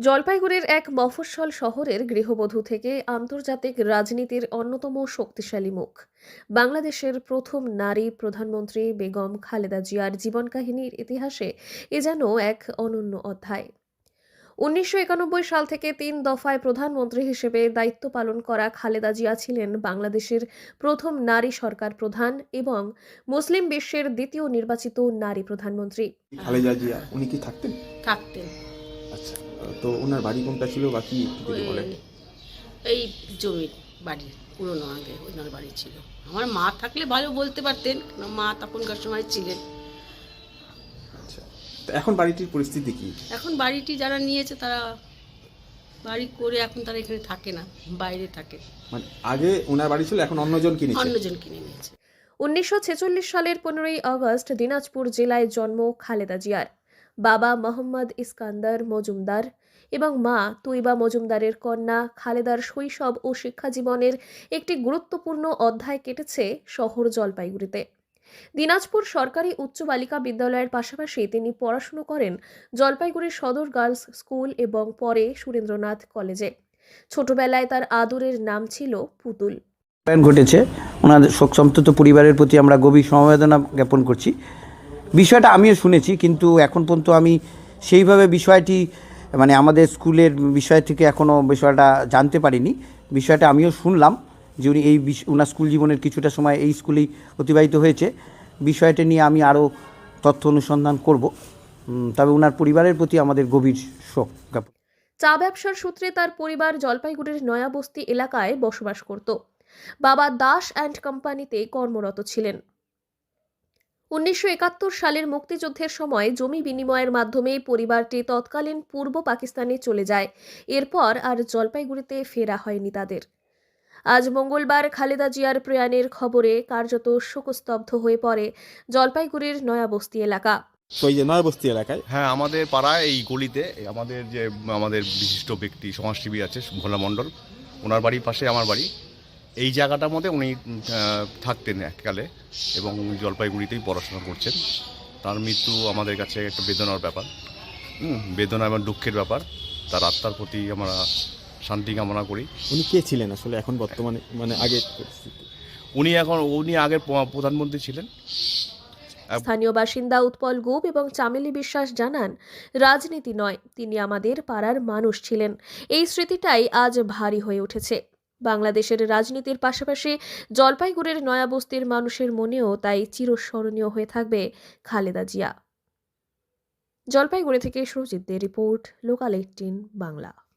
জলপাইগুড়ির এক মফস্বল শহরের গৃহবধূ থেকে আন্তর্জাতিক রাজনীতির অন্যতম শক্তিশালী মুখ। বাংলাদেশের প্রথম নারী প্রধানমন্ত্রী বেগম খালেদা জিয়ার জীবন কাহিনীর ইতিহাসে এ যেন এক অনন্য অধ্যায়। উনিশশো একানব্বই সাল থেকে তিন দফায় প্রধানমন্ত্রী হিসেবে দায়িত্ব পালন করা খালেদা জিয়া ছিলেন বাংলাদেশের প্রথম নারী সরকার প্রধান এবং মুসলিম বিশ্বের দ্বিতীয় নির্বাচিত নারী প্রধানমন্ত্রী। খালেদা জিয়া উনি কি থাকতেন? থাকতেন। আচ্ছা। তো ওনার বাড়ি কোনটা ছিল বা কি একটু যদি বলেন এই জমির বাড়ি পুরনো আগে ওনার বাড়ি ছিল। আমার মা থাকলে ভালো বলতে পারতেন মা তখনকার সময় ছিলেন। আচ্ছা তো এখন বাড়িটির পরিস্থিতি কি? এখন বাড়িটি যারা নিয়েছে তারা বাড়ি করে এখন তারা এখানে থাকে না বাইরে থাকে। মানে আগে ওনার বাড়ি ছিল এখন অন্যজন কিনেছে? অন্যজন কিনে নিয়েছে। উনিশশো ছেচল্লিশ সালের পনেরোই আগস্ট দিনাজপুর জেলায় জন্ম খালেদা জিয়ার। বাবা মোহাম্মদ ইস্কান্দার মজুমদার এবং মা তুইবা মজুমদারের কন্যা খালেদার শৈশব ও শিক্ষা জীবনের একটি গুরুত্বপূর্ণ অধ্যায় কেটেছে শহর জলপাইগুড়িতে। দিনাজপুর সরকারি উচ্চ বালিকা বিদ্যালয়ের পাশাপাশি তিনি পড়াশুনো করেন জলপাইগুড়ি সদর গার্লস স্কুল এবং পরে সুরেন্দ্রনাথ কলেজে। ছোটবেলায় তার আদরের নাম ছিল পুতুল। ঘটেছে। ওনাদের শোকসন্তপ্ত পরিবারের প্রতি আমরা গভীর সমবেদনা জ্ঞাপন করছি। বিষয়টা আমিও শুনেছি, কিন্তু এখন পর্যন্ত আমি সেইভাবে বিষয়টি মানে আমাদের স্কুলের বিষয় থেকে এখনও বিষয়টা জানতে পারিনি। বিষয়টা আমিও শুনলাম যে উনি এই ওনার স্কুল জীবনের কিছুটা সময় এই স্কুলেই অতিবাহিত হয়েছে। বিষয়টা নিয়ে আমি আরও তথ্য অনুসন্ধান করব। তবে ওনার পরিবারের প্রতি আমাদের গভীর শোক। জ্ঞাপন চা ব্যবসার সূত্রে তার পরিবার জলপাইগুড়ির নয়াবস্তি এলাকায় বসবাস করত। বাবা দাস অ্যান্ড কোম্পানিতে কর্মরত ছিলেন। উনিশশো একাত্তর সালের মুক্তিযুদ্ধের সময় জমি বিনিময়ের মাধ্যমে পরিবারটি তৎকালীন পূর্ব পাকিস্তানে চলে যায়। এরপর আর জলপাইগুড়িতে ফেরা হয়নি তাদের। আজ মঙ্গলবার খালেদা জিয়ার প্রয়াণের খবরে কার্যত শোকস্তব্ধ হয়ে পড়ে জলপাইগুড়ির নয়াবস্তি এলাকা। যে নয়বস্তি এলাকায়? হ্যাঁ আমাদের পাড়ায় এই গলিতে আমাদের যে আমাদের বিশিষ্ট ব্যক্তি সমাজসেবী আছে ভোলা মণ্ডল ওনার বাড়ির পাশে আমার বাড়ি। এই জায়গাটার মধ্যে উনি থাকতেন এককালে এবং জলপাইগুড়িতেই পড়াশোনা করছেন। তার মৃত্যু আমাদের কাছে একটা বেদনার ব্যাপার। হুম, বেদনা এবং দুঃখের ব্যাপার। তার আত্মার প্রতি আমরা শান্তি কামনা করি। উনি কে ছিলেন আসলে এখন বর্তমানে? মানে আগে উনি এখন উনি আগের প- প্রধানমন্ত্রী ছিলেন। স্থানীয় বাসিন্দা উৎপল গোপ এবং চামেলি বিশ্বাস জানান রাজনীতি নয় তিনি আমাদের পাড়ার মানুষ ছিলেন। এই স্মৃতিটাই আজ ভারী হয়ে উঠেছে। বাংলাদেশের রাজনীতির পাশাপাশি জলপাইগুড়ির নয়াবস্তির মানুষের মনেও তাই চিরস্মরণীয় হয়ে থাকবে খালেদা জিয়া। জলপাইগুড়ি থেকে সুরজিৎদের রিপোর্ট, লোকাল এইটিন বাংলা।